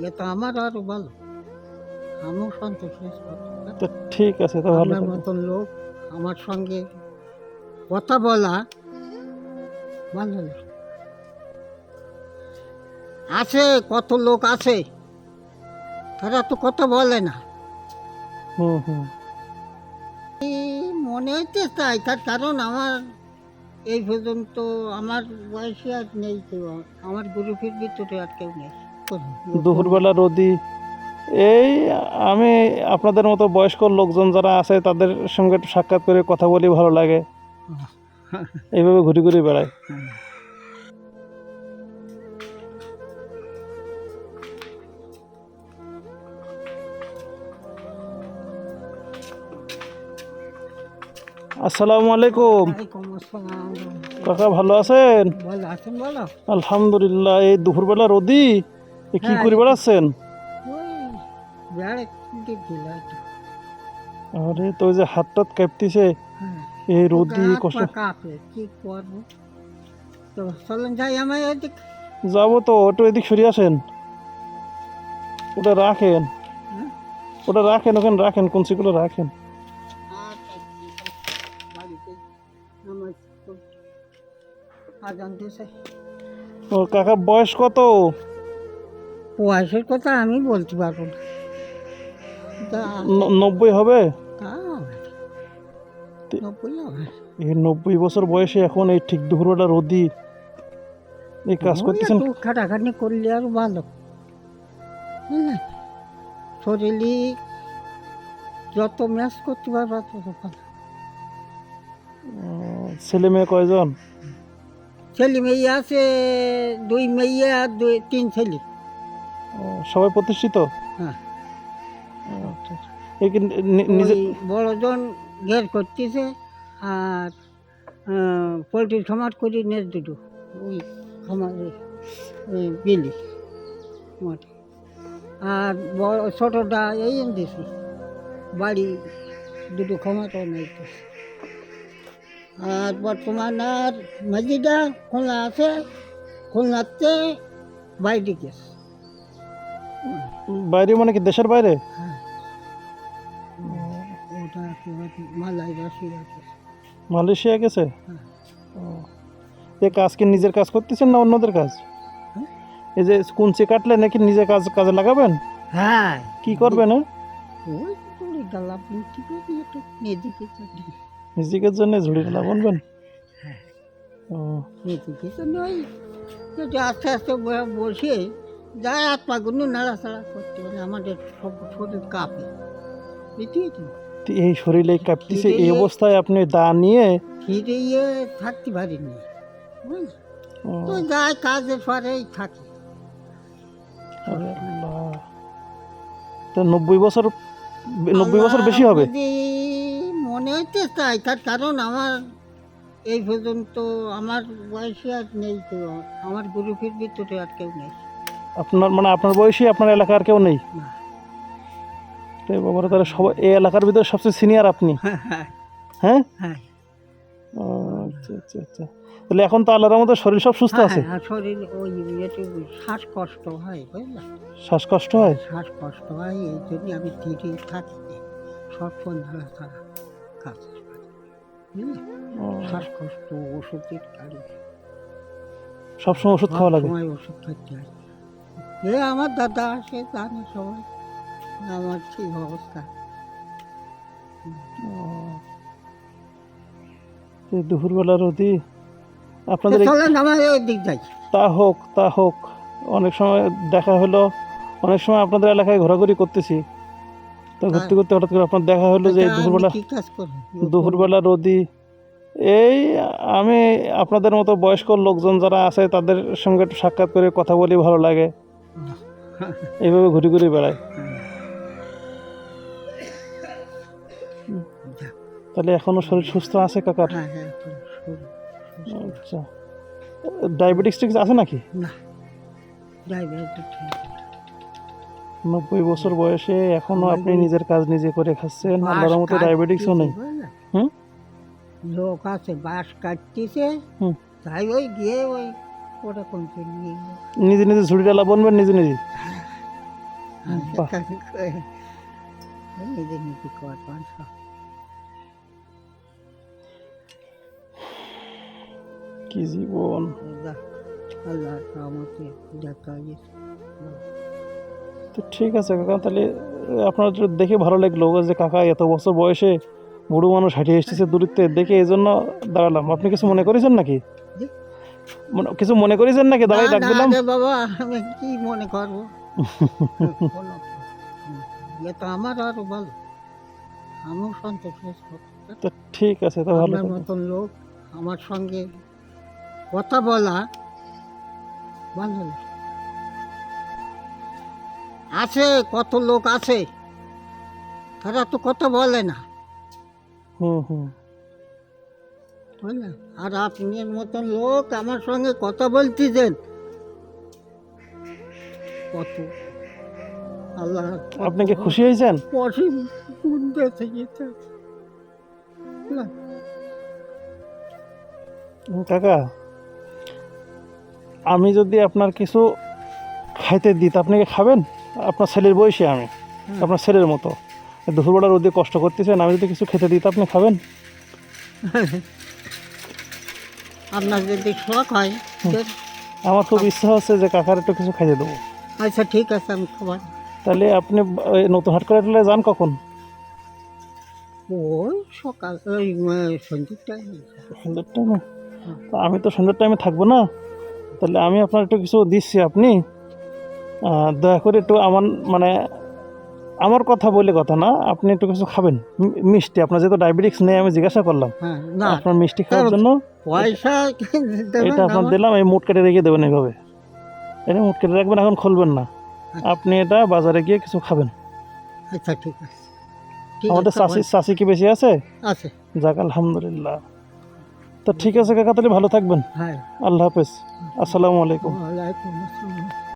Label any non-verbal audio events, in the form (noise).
এ তো আমার আরও ভালো আমিও সন্তোষ তো ঠিক আছে তো ভালো আপনার মতন লোক আমার সঙ্গে কথা বলা ভালো। আছে কত লোক আছে তারা তো কথা বলে না। হুম হুম। মনে হইতে চাই তার কারণ আমার এই পর্যন্ত আমার বয়সে আর নেই কেউ আমার গ্রুপের ভিতরে আর কেউ নেই। দুপুরবেলা রোদি। এই আমি আপনাদের মতো বয়স্ক লোকজন যারা আছে তাদের সঙ্গে একটু সাক্ষাৎ করে কথা বলি ভালো লাগে। এইভাবে ঘুরে ঘুরে বেড়াই। আসসালামু আলাইকুম। কাকা ভালো আছেন? আলহামদুলিল্লাহ এই দুপুরবেলা রোদি। কি হ্যাঁ, করে বেড়াচ্ছেন? আরে তো যে হাত টাত কাঁপতিছে এই রোদি কষ্ট। কাঁপে কি করব? তো চলেন যাই আমার এদিক। যাব তো একটু এদিক সরিয়ে আসেন। ওটা রাখেন। হ্যাঁ? ওটা রাখেন ওখানে রাখেন কুঞ্চিগুলো রাখেন। আচ্ছা, ও কাকা বয়স কত? বয়সের কথা আমি বলতে পারব না। তা নব্বই হবে। নব্বই হবে। এই নব্বই বছর বয়সে এখন এই ঠিক দুপুরবেলা রোদি এই কাজ করতেছেন? একটু খাটাখাটনি করলে আরও ভালো। শরীরই যত ম্যাচ করতে পারবা তত ভালো। ছেলে মেয়ে কয়জন? ছেলে মেয়ে আছে দুই মেয়ে আর দুই তিন ছেলে। সবাই প্রতিষ্ঠিত? হ্যাঁ। আচ্ছা, আচ্ছা। বড়জন ঘের করতেছে আর পোলট্রির খামার করি নেট দুটো। ওই খামারে ওই বিলি মাঠে। আর বড় ছোটোটা এই দিছি। বাড়ি দুটো খামারও নেই আর বর্তমান আর মাঝিটা খুলনা আছে খুলনাতে বাইরে গেছে। বাইরে মানে কি দেশের বাইরে হ্যাঁ ওটা মালয়েশিয়া গেছে হ্যাঁ। ও। এই কাজ কি নিজের কাজ করতেছেন না অন্যদের কাজ হ্যাঁ? এই যে কুঞ্চি কাটলে নাকি নিজে কাজ কাজে লাগাবেন হ্যাঁ কি করবেন? ওই করে ডালা বিনতি করি একটু এদিকে চলি নিজেকের জন্য ঝুড়ি ডালা বলবেন। ও তো আস্তে আস্তে বসে যায় হাত পাগুলো নাড়াচাড়া করতে মানে আমাদের সব শরীর কাঁপে। বুঝলি তো। তো এই শরীরে কাঁপতেছে এই অবস্থায় আপনি দা নিয়ে ফিরে ইয়ে থাকতে পারিনি। বুঝলি? তো যায় কাজের পরেই থাকি। তো নব্বই বছর নব্বই বছর বেশি হবে? মনে হইতে চাই তার কারণ আমার এই পর্যন্ত আমার বয়সে আর নেই কেউ আমার গ্রুপের ভিতরে আর কেউ নেই। আপনার মানে আপনার বয়সী আপনার এলাকার কেউ নেই। তো বাবারা তাহলে সবাই এই এলাকার ভিতরে সবচেয়ে সিনিয়র আপনি? হ্যাঁ হ্যাঁ। হ্যাঁ? হ্যাঁ। আচ্ছা আচ্ছা আচ্ছা। তাহলে এখন তো আল্লাহর মতো শরীর সব সুস্থ আছে? হ্যাঁ, শরীর ওই শ্বাসকষ্ট হয় বুঝলা? শ্বাসকষ্ট হয়? শ্বাসকষ্ট হয় এই জন্য আমি তীরে থাকি। সবক্ষণ ধরা ছাড়া কাজ। শ্বাসকষ্ট ওষুধের সবসময় ওষুধ খাওয়া লাগে? ওষুধ খাইতে হয়। এ আমার দাদা আসে জানে সবাই। আমার ঠিক অবস্থা। দুপুরবেলা রোদি আপনাদের চলেন আমার ওই দিক যাই। তা হোক তা হোক। অনেক সময় দেখা হলো অনেক সময় আপনাদের এলাকায় ঘোরাঘুরি করতেছি। তো ঘুরতে ঘুরতে হঠাৎ করে আপনার দেখা হলো যে দুপুরবেলা দুপুরবেলা রোদি। এই আমি আপনাদের মতো বয়স্ক লোকজন যারা আছে তাদের সঙ্গে একটু সাক্ষাৎ করে কথা বলি ভালো লাগে। এইভাবে ঘুরে ঘুরে বেড়ায় তাহলে এখনও শরীর সুস্থ আছে কাকার হ্যাঁ হ্যাঁ। আচ্ছা ডায়াবেটিস টিক্স আছে নাকি ঠিক। নব্বই বছর বয়সে এখনও আপনি নিজের কাজ নিজে করে খাচ্ছেন আল্লাহর মতো ডায়াবেটিক্সও নেই হুম? লোক আছে বাস কাটতেছে হুম। তাই ওই গিয়ে ওই ওটা কোন নিজে নিজে ঝুড়ি ডালা বনবেন নিজে নিজে। নিজে নিজে কর পান কি জীবন। আল্লাহ আল্লাহর রহমতে দেখা তো ঠিক আছে কাকা তাহলে আপনার দেখে ভালো লাগল যে কাকা এত বছর বয়সে বুড়ো মানুষ হাঁটিয়ে এসেছে দূরত্বে দেখে এই জন্য দাঁড়ালাম। আপনি কিছু মনে করেছেন নাকি? কিছু মনে করেছেন নাকি? দাঁড়াই না, ডাক দিলাম রে বাবা আমি কি মনে করব? (laughs) তো আমার আরও ভালো আমিও সন্তোষ তো ঠিক আছে তো ভালো মতন লোক আমার সঙ্গে কথা বলা ভালো আছে কত লোক আছে তারা তো কথা বলে না। হুম হুম। বুঝলেন আর আপনার মতন লোক আমার সঙ্গে কথা বলতেছেন। কত? আল্লাহ আপনি কি খুশি হয়েছেন? অসীম গুণ বেঁচে গেছে কাকা আমি যদি আপনার কিছু খাইতে দিই তা আপনি কি খাবেন? আপনার ছেলের বয়সে আমি আপনার ছেলের মতো। দুপুরবেলা রোদে কষ্ট করতেছেন আমি যদি কিছু খেতে দিই তা আপনি খাবেন? আপনার যদি শখ হয় আমার খুব ইচ্ছা হচ্ছে যে কাকার একটু কিছু খাইয়ে দেবো। আচ্ছা ঠিক আছে আমি খাবার তাহলে আপনি নতুন হাট করে টেলে যান কখন? ওই সকাল ওই সন্ধ্যের টাইমে সন্ধ্যের টাইমে তো আমি তো সন্ধ্যের টাইমে থাকব না। তাহলে আমি আপনার একটু কিছু দিচ্ছি আপনি। দয়া করে একটু আমার মানে আমার কথা বলে কথা না আপনি একটু কিছু খাবেন। মিষ্টি আপনার যেহেতু ডায়াবেটিক্স নেই আমি জিজ্ঞাসা করলাম। হ্যাঁ আপনার মিষ্টি খাওয়ার জন্য পয়সা এটা আপনার দিলাম এই মুট কেটে রেখে দেবেন এইভাবে। এটা মুট কেটে রাখবেন এখন খুলবেন না। আপনি এটা বাজারে গিয়ে কিছু খাবেন। আচ্ছা ঠিক আছে। আমাদের চাষি চাষি কি বেশি আছে? আছে। যাক আলহামদুলিল্লাহ। তো ঠিক আছে কাকা তাহলে ভালো থাকবেন। হ্যাঁ। আল্লাহ হাফেজ। আসসালামু আলাইকুম।